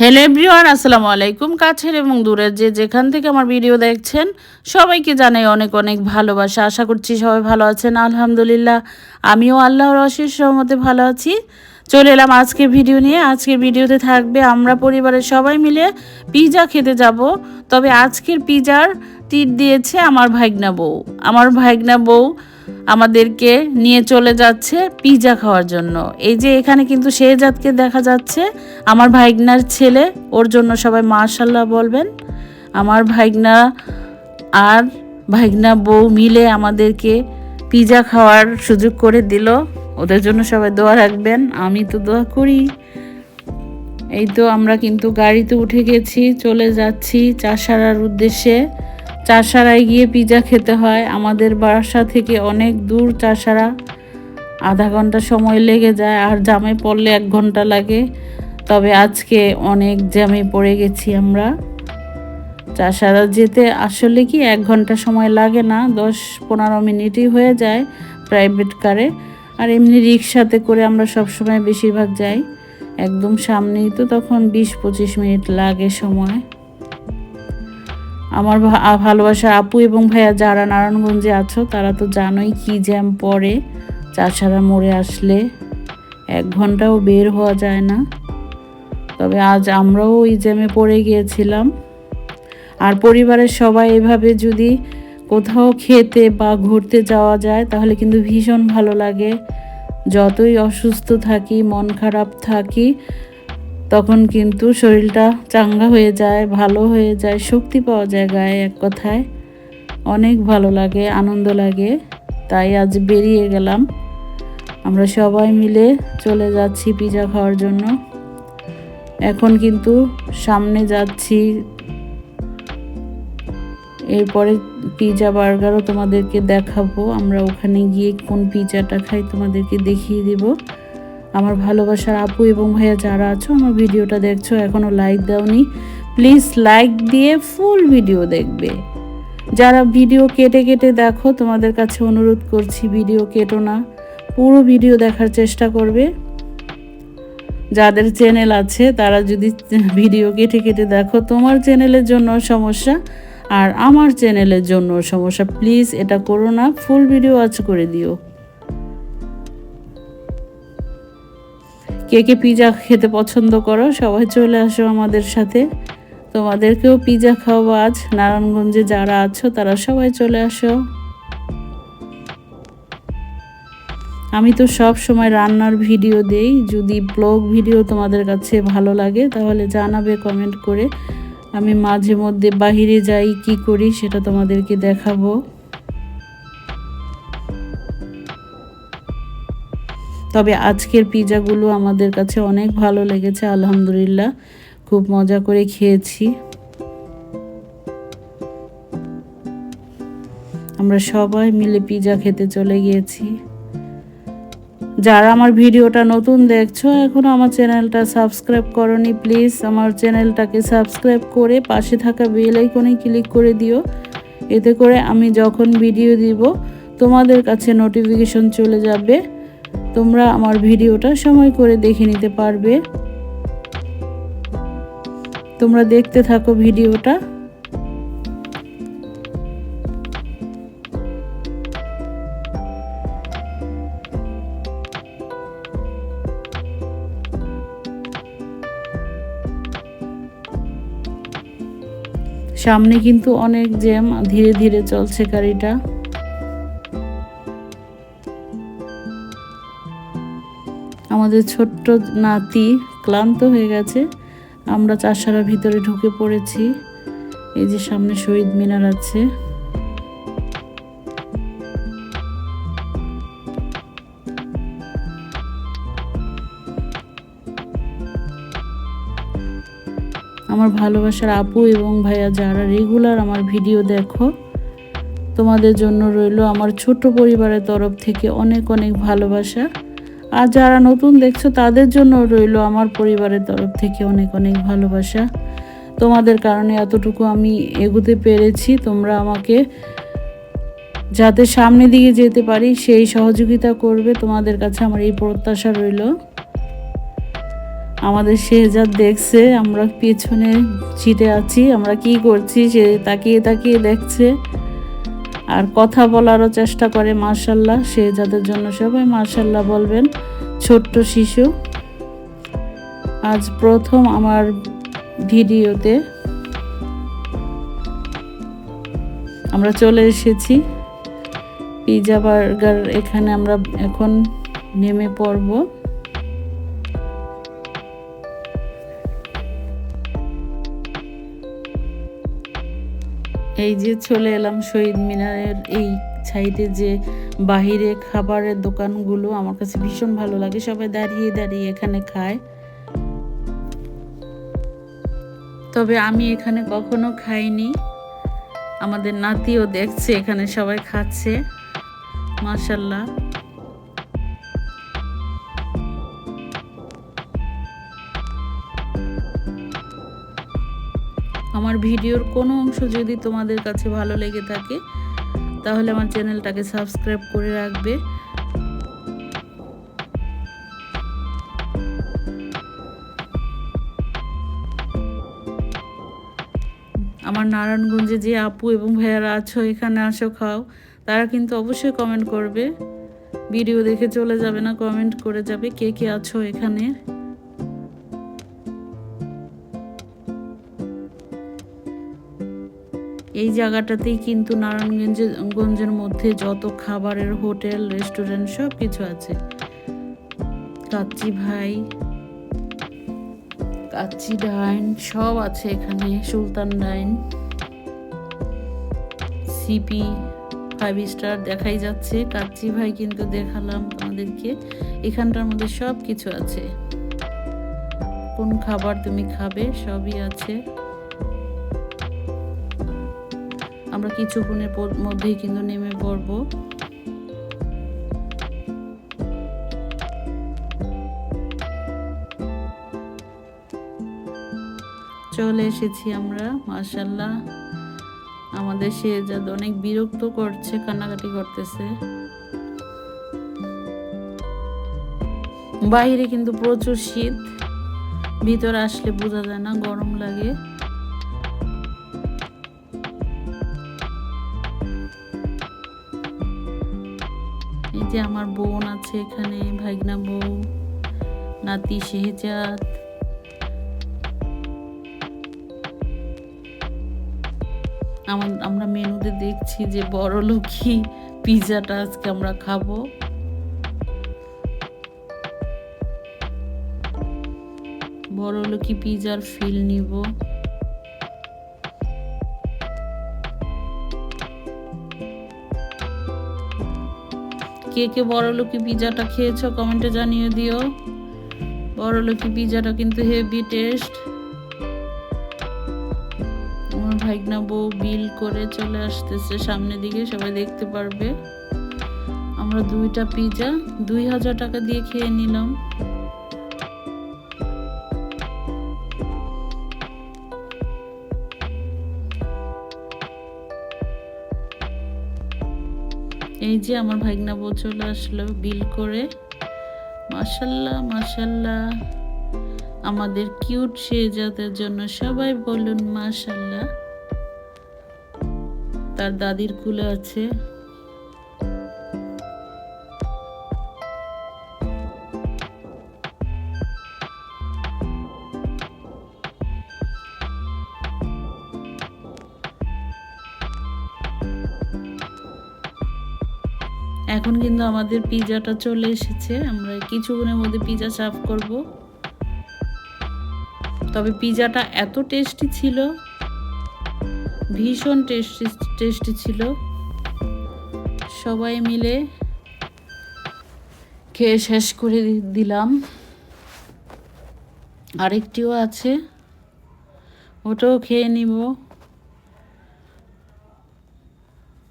Hello everyone, আসসালামু আলাইকুম। কাছের এবং দূরের যে যেখান থেকে আমার ভিডিও দেখছেন, সবাইকে জানাই অনেক অনেক ভালোবাসা। আশা করছি সবাই ভালো আছেন, আলহামদুলিল্লাহ। আমিও আল্লাহর অশেষ সহমতে ভালো আছি। চলে এলাম আজকের ভিডিও নিয়ে। আজকের ভিডিওতে থাকবে আমরা পরিবারের সবাই মিলে পিৎজা খেতে যাব। তবে আজকের পিৎজার টিট দিয়েছে আমার ভাইগনা বউ। আমার ভাইগনা বউ আমাদেরকে নিয়ে চলে যাচ্ছে পিৎজা খাওয়ার জন্য। এই যে এখানে কিন্তু শেহজাদকে দেখা যাচ্ছে, আমার ভাইগনার ছেলে, ওর জন্য সবাই মাশাল্লাহ বলবেন। আমার ভাইগনা আর ভাইগনা বউ মিলে আমাদেরকে পিৎজা খাওয়ার সুযোগ করে দিল। ওদের জন্য সবাই দোয়া রাখবেন, আমি তো দোয়া করি। এই তো আমরা কিন্তু গাড়িতে উঠে গেছি, চলে যাচ্ছি চাষারার উদ্দেশ্যে। চাষারায় গিয়ে পিৎজা খেতে হয়। আমাদের বাসা থেকে অনেক দূর চাষারা আধা ঘণ্টা সময় লেগে যায়, আর জামে পড়লে এক ঘণ্টা লাগে। তবে আজকে অনেক জ্যামে পড়ে গেছি আমরা। চাষারা যেতে আসলে কি এক ঘণ্টা সময় লাগে না, দশ পনেরো মিনিটই হয়ে যায় প্রাইভেট কারে। আর এমনি রিক্সাতে করে আমরা সবসময় বেশিরভাগ যাই। একদম সামনেই তো তখন বিশ পঁচিশ মিনিট লাগে সময়। আমার ভালোবাসা আপু এবং ভাইয়া যারা নারায়ণগঞ্জে আছো, তারা তো জানোই কি জ্যাম পড়ে। চাষারা মোড়ে আসলে এক ঘন্টাও বের হওয়া যায় না। তবে আজ আমরাও ওই জ্যামে পড়ে গিয়েছিলাম। আর পরিবারের সবাই এভাবে যদি কোথাও খেতে বা ঘুরতে যাওয়া যায়, তাহলে কিন্তু ভীষণ ভালো লাগে। যতই অসুস্থ থাকি, মন খারাপ থাকি তখন কিন্তু শরীরটা চাঙ্গা হয়ে যায়, ভালো হয়ে যায়, শক্তি পাওয়া যায় গায়ে এক কথায়। অনেক ভালো লাগে, আনন্দ লাগে। তাই আজ বেরিয়ে গেলাম। আমরা সবাই মিলে চলে যাচ্ছি পিৎজা খাওয়ার জন্য। এখন কিন্তু সামনে যাচ্ছি। এরপরে পিৎজা বার্গারও তোমাদেরকে দেখাবো। আমরা ওখানে গিয়ে কোন পিৎজাটা খাই তোমাদেরকে দেখিয়ে দিব। আমার ভালোবাসার আপু এবং ভাইয়া যারা আছো, আমার ভিডিওটা দেখছ এখনও লাইক দাওনি। প্লিজ লাইক দিয়ে ফুল ভিডিও দেখবে। যারা ভিডিও কেটে কেটে দেখো, তোমাদের কাছে অনুরোধ করছি ভিডিও কেটো না। পুরো ভিডিও দেখার চেষ্টা করবে। যাদের চ্যানেল আছে, তারা যদি ভিডিও কেটে কেটে দেখো, তোমার চ্যানেলের জন্য সমস্যা আর আমার চ্যানেলের জন্য সমস্যা। প্লিজ এটা করো না ফুল ভিডিও আজ করে দিও। কে কে পিৎজা খেতে পছন্দ করো, সবাই চলে আসো আমাদের সাথে। তোমাদেরকেও পিৎজা খাওয়াবো আজ। নারায়ণগঞ্জে যারা আছো, তারা সবাই চলে আসো। আমি তো সব সময় রান্নার ভিডিও দেই। যদি ব্লগ ভিডিও তোমাদের কাছে ভালো লাগে, তাহলে জানাবে কমেন্ট করে। আমি মাঝে মধ্যে বাহিরে যাই, কি করি সেটা তোমাদেরকে দেখাবো। তবে আজকের পিৎজাগুলো আমাদের কাছে অনেক ভালো লেগেছে, আলহামদুলিল্লাহ। খুব মজা করে খেয়েছি। আমরা সবাই মিলে পিৎজা খেতে চলে গিয়েছি। যারা আমার ভিডিওটা নতুন দেখছ, এখনও আমার চ্যানেলটা সাবস্ক্রাইব করনি, প্লিজ আমার চ্যানেলটাকে সাবস্ক্রাইব করে পাশে থাকা বেল আইকনে ক্লিক করে দিও। এতে করে আমি যখন ভিডিও দিব, তোমাদের কাছে নোটিফিকেশন চলে যাবে। তোমরা আমার ভিডিওটা সময় করে দেখে নিতে পারবে। তোমরা দেখতে থাকো ভিডিওটা। সামনে কিন্তু অনেক জ্যাম, ধীরে ধীরে চলছে গাড়িটা। আমাদের ছোট্ট নাতি ক্লান্ত হয়ে গেছে। আমরা চাষারা ভিতরে ঢুকে পড়েছি। এই যে সামনে শহীদ মিনার আছে। আমার ভালোবাসার আপু এবং ভাইয়া যারা রেগুলার আমার ভিডিও দেখো, তোমাদের জন্য রইল আমার ছোট্ট পরিবারের তরফ থেকে অনেক অনেক ভালোবাসা। আর যারা নতুন দেখছ, তাদের জন্য রইল আমার পরিবারের তরফ থেকে অনেক অনেক ভালোবাসা। তোমাদের কারণে এতটুকু আমি এগোতে পেরেছি। তোমরা আমাকে যাতে সামনে দিকে যেতে পারি, সেই সহযোগিতা করবে। তোমাদের কাছে আমার এই প্রত্যাশা রইল। আমাদের শেহজাদ দেখছে, আমরা পেছনে ছিটে আছি। আমরা কি করছি, সে তাকিয়ে তাকিয়ে দেখছে। আর কথা বলারও চেষ্টা করে মার্শাল্লাহ সে যাদের জন্য সবাই মার্শাল্লাহ বলবেন। ছোট্ট শিশু। আজ প্রথম আমার ভিডিওতে আমরা চলে এসেছি। পিজা বার্গার এখানে আমরা এখন নেমে পড়ব। এই যে চলে এলাম শহীদ মিনারের এই সাইডে যে বাহিরে খাবারের দোকানগুলো, আমার কাছে ভীষণ ভালো লাগে। সবাই দাঁড়িয়ে দাঁড়িয়ে এখানে খায়। তবে আমি এখানে কখনো খাইনি। আমাদের নাতিও দেখছে, এখানে সবাই খাচ্ছে। মাশাল্লাহ। আমার ভিডিওর কোনো অংশ যদি তোমাদের কাছে ভালো লেগে থাকে, তাহলে আমার চ্যানেলটাকে সাবস্ক্রাইব করে রাখবে। আমার নারায়ণগঞ্জে যে আপু এবং ভাইয়ারা আছো, এখানে আসো, খাও। তারা কিন্তু অবশ্যই কমেন্ট করবে। ভিডিও দেখে চলে যাবে না কমেন্ট করে যাবে কে কে আছো এখানে। এই জায়গাটাতেই কিন্তু নারায়ণগঞ্জের গঞ্জের মধ্যে যত খাবারের হোটেল, রেস্টুরেন্ট সব কিছু আছে। কাচ্চি ভাই, কাচ্চি ডাইন সব আছে এখানে, Sultan dine. CP five star দেখাই যাচ্ছে। কাচ্চি ভাই কিন্তু দেখালাম তোমাদেরকে। এখানটার মধ্যে সব কিছু আছে। কোন খাবার তুমি খাবে সবই আছে। আমরা কিছুক্ষণের মধ্যেই কিন্তু নেমে পড়ব। চলে এসেছি আমরা মার্শাল্লাহ আমাদের শেহজাদ অনেক বিরক্ত করছে, কান্নাকাটি করতেছে। বাইরে কিন্তু প্রচুর শীত। ভিতরে আসলে বোঝা যায় না, গরম লাগে। যে আমার বোন আছে এখানে, ভাইগনা বউ, নাতি শেহজাদ। আমরা মেনুতে দেখছি যে বড় লক্ষ্মী পিজাটা আজকে আমরা খাব। বড় লক্ষ্মী পিজার ফিল নিব। কে কে বড় লক্ষ্মী পিজাটা খেয়েছো কমেন্টে জানিয়ে দিও। বড়লোকি পিজাটা কিন্তু হেভি টেস্ট। আমার ভাইগনা বউ বিল করে চলে আসতেছে সামনের দিকে, সবাই দেখতে পারবে। আমরা দুইটা পিজা দুই হাজার টাকা দিয়ে খেয়ে নিলাম। এই যে আমার ভাগনা বউ চলে আসলো বিল করে। মাসাল্লাহ মাসাল্লাহ আমাদের কিউট শেজাদের জন্য সবাই বলুন মাসাল্লাহ তার দাদির কুলে আছে। এখন কিন্তু আমাদের পিজাটা চলে এসেছে। আমরা কিছুক্ষণের মধ্যে পিজা সার্ভ করব। তবে পিজাটা এত টেস্টি ছিল, ভীষণ টেস্টি টেস্টি ছিল। সবাই মিলে খেয়ে শেষ করে দিলাম। আরেকটিও আছে, ওটাও খেয়ে নিব।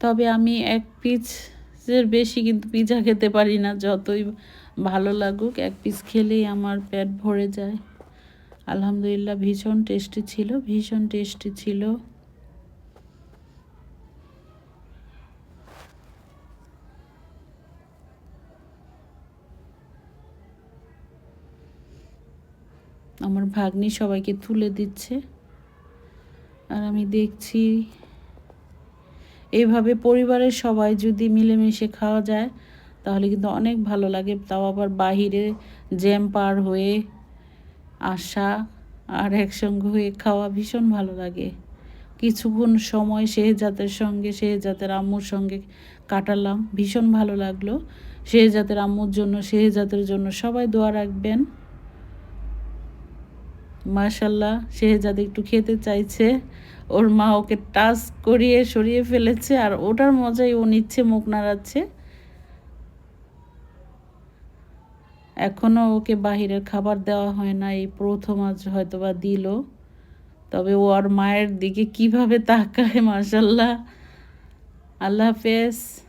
তবে আমি এক পিসের বেশি কিন্তু পিজা খেতে পারি না, যতই ভালো লাগুক, এক পিস খেলেই আমার পেট ভরে যায়। আলহামদুলিল্লাহ, ভীষণ টেস্টি ছিল, ভীষণ টেস্টি ছিল। আমার ভাগ্নি সবাইকে তুলে দিচ্ছে। আর আমি দেখছি এইভাবে পরিবারের সবাই যদি মিলেমিশে খাওয়া যায়, তাহলে কিন্তু অনেক ভালো লাগে। তাও আবার বাহিরে জ্যাম পার হয়ে আসা আর একসঙ্গে হয়ে খাওয়া ভীষণ ভালো লাগে। কিছুক্ষণ সময় শেহজাতের সঙ্গে শেহজাতের আম্মুর সঙ্গে কাটালাম, ভীষণ ভালো লাগল। শেহজাতের আম্মুর জন্য শেহজাতের জন্য সবাই দোয়া রাখবেন। মাশাল্লাহ, শেহজাদ একটু খেতে চাইছে। ওর মা ওকে টাচ করিয়ে সরিয়ে ফেলেছে আর ওটার মজাই ও নিচ্ছে মুখ নাড়াচ্ছে। এখনও ওকে বাহিরের খাবার দেওয়া হয় না এই প্রথম আজ হয়তো বা দিল। তবে ও আর মায়ের দিকে কীভাবে তাকায়, মাশাল্লাহ। আল্লাহ হাফেজ।